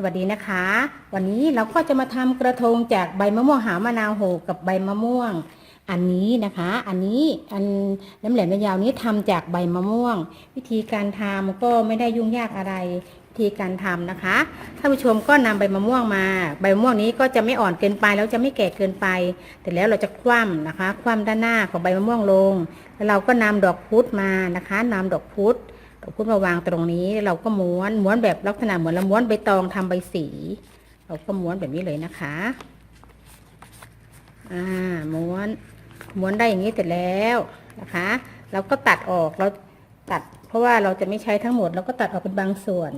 สวัสดีนะคะ วันนี้เราก็จะมาทำกระทงจากใบมะม่วงหาวมะนาวโหกับใบมะม่วง อันนี้นะคะ อันนี้อันน้ำแหลมยาวๆนี้ทำจากใบมะม่วง วิธีการทำก็ไม่ได้ยุ่งยากอะไรวิธีการทำนะคะท่านผู้ชมก็นำใบมะม่วงมา ใบมะม่วงนี้ก็จะไม่อ่อนเกินไปแล้วจะไม่แก่เกินไป แต่แล้วเราจะคว่ำนะคะ คว่ำด้านหน้าของใบมะม่วงลง แล้วเราก็นำดอกพุธมานะคะนำดอกพุธ ดอกพุธมาวางตรงนี้ เราก็ม้วนม้วนแบบลักษณะเหมือนเราม้วนใบตองทำใบสี เราก็ม้วนแบบนี้เลยนะคะ อ่า ม้วน ม้วนได้อย่างนี้เสร็จแล้วนะคะ เราก็ตัดออกเราตัด เพราะว่าเราจะไม่ใช้ทั้งหมด เราก็ตัดออกเป็นบางส่วน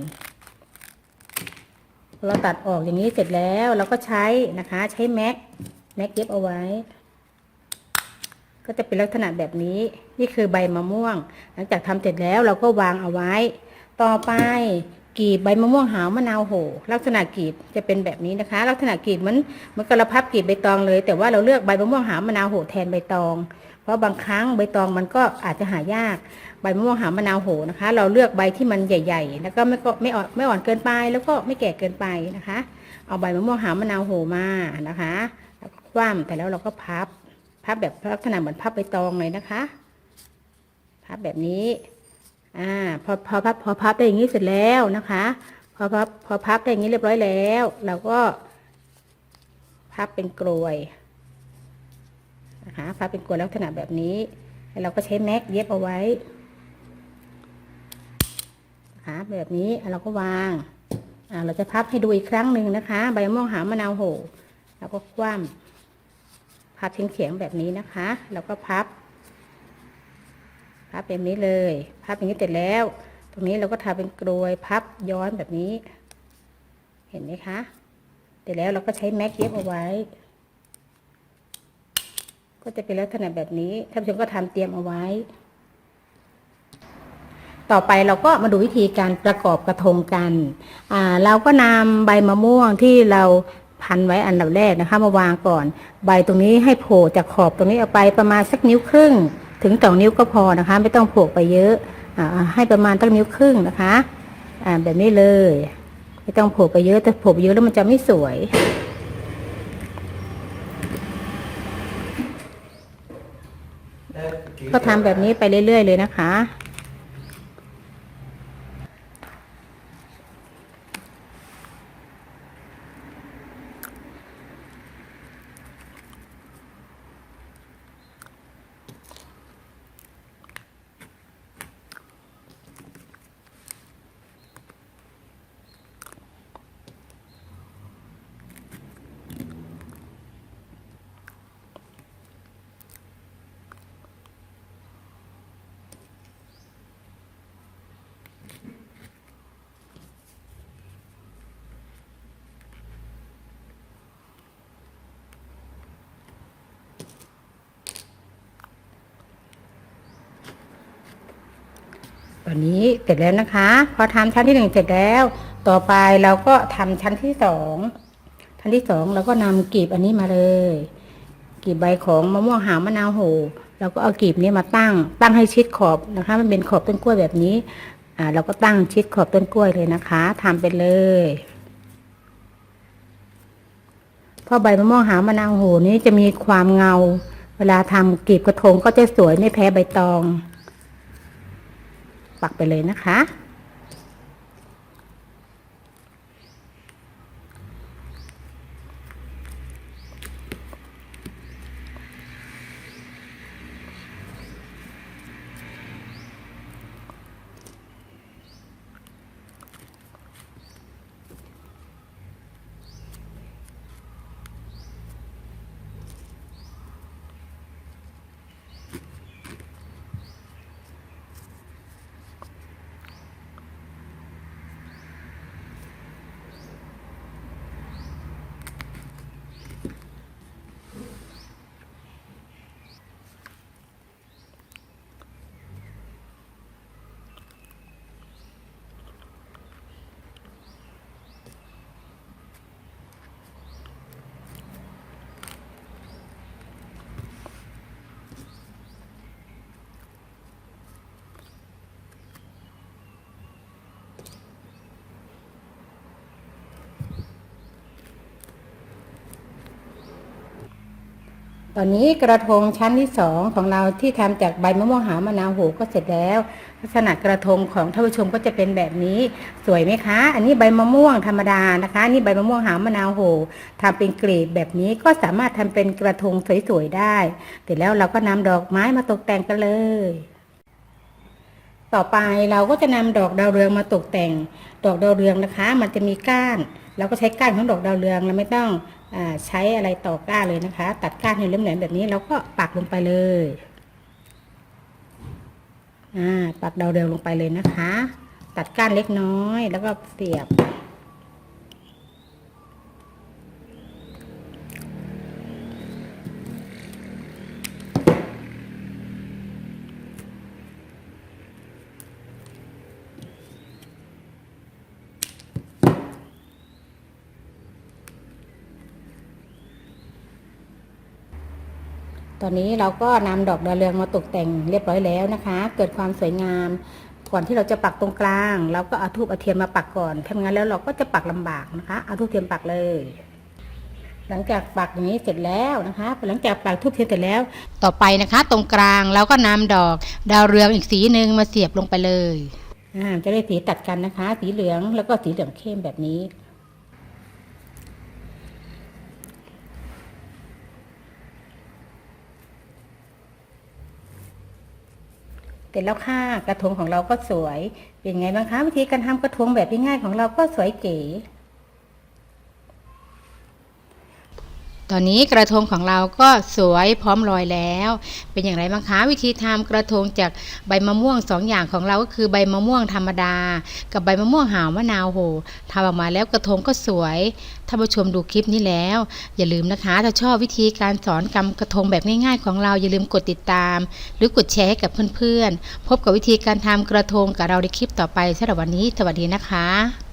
เราตัดออกอย่างนี้เสร็จแล้ว เราก็ใช้นะคะ ใช้แม็กแม็กเย็บเอาไว้ ก็จะเป็นลักษณะแบบนี้ นี่คือใบมะม่วง หลังจากทำเสร็จแล้วเราก็วางเอาไว้ ต่อไปกรีบใบมะม่วงหาวมะนาวโห ลักษณะกรีบจะเป็นแบบนี้นะคะ ลักษณะกรีบเหมันเหมันกระพับกรีบใบตองเลย แต่ว่าเราเลือกใบมะม่วงหาวมะนาวโหแทนใบตอง เพราะบางครั้งใบตองมันก็อาจจะหายาก ใบมะม่วงหาวมะนาวโหนะคะ เราเลือกใบที่มันใหญ่ ๆ แล้วก็ไม่ก็ไม่อ่อนไม่อ่อนเกินไป แล้วก็ไม่แก่เกินไปนะคะ เอาใบมะม่วงหาวมะนาวโหมานะคะแล้วก็คว่ำแต่แล้วเราก็พับ พับแบบลักษณะเหมือนพับใบตองเลยนะคะ พับแบบนี้ อ่า พอพอพับพอพับได้อย่างนี้เสร็จแล้วนะคะ พอพับพอพับได้อย่างนี้เรียบร้อยแล้ว เราก็ พับเป็นกลวยนะคะพับเป็นกลวยลักษณะแบบนี้แล้วเราก็ใช้แม็กเย็บเอาไว้นะคะแบบนี้เราก็วางอ่าเราจะพับให้ดูอีกครั้งหนึ่งนะคะ ใบมะม่วงหามะนาวโหแล้วก็คว่ำ พับเฉียงๆแบบนี้นะคะ แล้วก็พับ พับแบบนี้เลย พับอย่างนี้เสร็จแล้ว ตรงนี้เราก็ทาเป็นกลวยพับย้อนแบบนี้ เห็นไหมคะเสร็จแล้วเราก็ใช้แม็กเย็บเอาไว้ ก็จะเป็นลักษณะแบบนี้ท่านผู้ชมก็ทำเตรียมเอาไว้ ต่อไปเราก็มาดูวิธีการประกอบกระทงกัน เราก็นำใบมะม่วงที่เรา พันไว้อันดับแรกนะคะ มาวางก่อน ใบตรงนี้ให้โผล่จากขอบตรงนี้ออกไปประมาณสักนิ้วครึ่ง ถึงสองนิ้วก็พอนะคะ ไม่ต้องโผล่ไปเยอะอ่าให้ประมาณตั้งนิ้วครึ่งนะคะอ่าแบบนี้เลย ไม่ต้องโผล่ไปเยอะแต่โผล่เยอะแล้วมันจะไม่สวยก็ทำแบบนี้ไปเรื่อย ๆ เลยนะคะ อนนี้เสร็จแล้วนะคะ พอทำชั้นที่หนึ่งเสร็จแล้ว ต่อไปเราก็ทำชั้นที่สองชั้นที่สองเราก็นำกลีบอันนี้มาเลยกลีบใบของมะม่วงหาวมะนาวโหเราก็เอากลีบนี้มาตั้ง ตั้งให้ชิดขอบนะคะ มันเป็นขอบต้นกล้วยแบบนี้ อ่า เราก็ตั้งชิดขอบต้นกล้วยเลยนะคะทำไปเลยเพราะใบมะม่วงหาวมะนาวโหนี้จะมีความเงา เวลาทำกลีบกระทงก็จะสวยไม่แพ้ใบตอง ปักไปเลยนะคะ น อนนี้กระทงชั้นที่สองของเราที่ทำจากใบมะม่วงหาวมะนาวโหก็เสร็จแล้ว ลักษณะกระทงของท่านผู้ชมก็จะเป็นแบบนี้สวยไหมคะ อันนี้ใบมะม่วงธรรมดานะคะนี่ใบมะม่วงหาวมะนาวโหทำเป็นกลีบแบบนี้ก็สามารถทำเป็นกระทงสวยๆได้เสร็จแล้วเราก็นำดอกไม้มาตกแต่งกันเลยต่อไปเราก็จะนำดอกดาวเรืองมาตกแต่ง ดอกดาวเรืองนะคะ มันจะมีก้าน เราก็ใช้ก้านของดอกดาวเรืองเราไม่ต้อง ใช้อะไรต่อก้านเลยนะคะ ตัดก้านให้เหลี่ยมแบบนี้แล้วก็ปักลงไปเลยปักดาวเดียวลงไปเลยนะคะ ตัดก้านเล็กน้อยแล้วก็เสียบ ตอนนี้เราก็นำดอกดาวเรืองมาตกแต่งเรียบร้อยแล้วนะคะ เกิดความสวยงาม ก่อนที่เราจะปักตรงกลาง เราก็เอาทูบเอาเทียนมาปักก่อนทำงานแล้วเราก็จะปักลำบากนะคะ เอาทูบเทียนปักเลย หลังจากปักอย่างนี้เสร็จแล้วนะคะ หลังจากปักทูบเทียนเสร็จแล้ว ต่อไปนะคะ ตรงกลางเราก็นำดอกดาวเรืองอีกสีหนึ่งมาเสียบลงไปเลยจะได้สีตัดกันนะคะ สีเหลืองแล้วก็สีเหลืองเข้มแบบนี้ เสร็จแล้วค่ะกระทงของเราก็สวย เป็นไงบ้างคะวิธีการทำกระทงแบบง่ายๆของเราก็สวยเก๋ ตอนนี้กระทงของเราก็สวยพร้อมลอยแล้ว เป็นอย่างไรบ้างคะวิธีทำกระทงจากใบมะม่วงสองอย่างของเราก็คือใบมะม่วงธรรมดา กับใบมะม่วงหาวมะนาวโหทำออกมาแล้วกระทงก็สวยท่านผู้ชมดูคลิปนี้แล้ว อย่าลืมนะคะ ถ้าชอบวิธีการสอนกำกระทงแบบง่ายๆ ของเราอย่าลืมกดติดตาม หรือกดแชร์ให้กับเพื่อนๆ พบกับวิธีการทำกระทงกับเราในคลิปต่อไปสำหรับวันนี้ สวัสดีนะคะ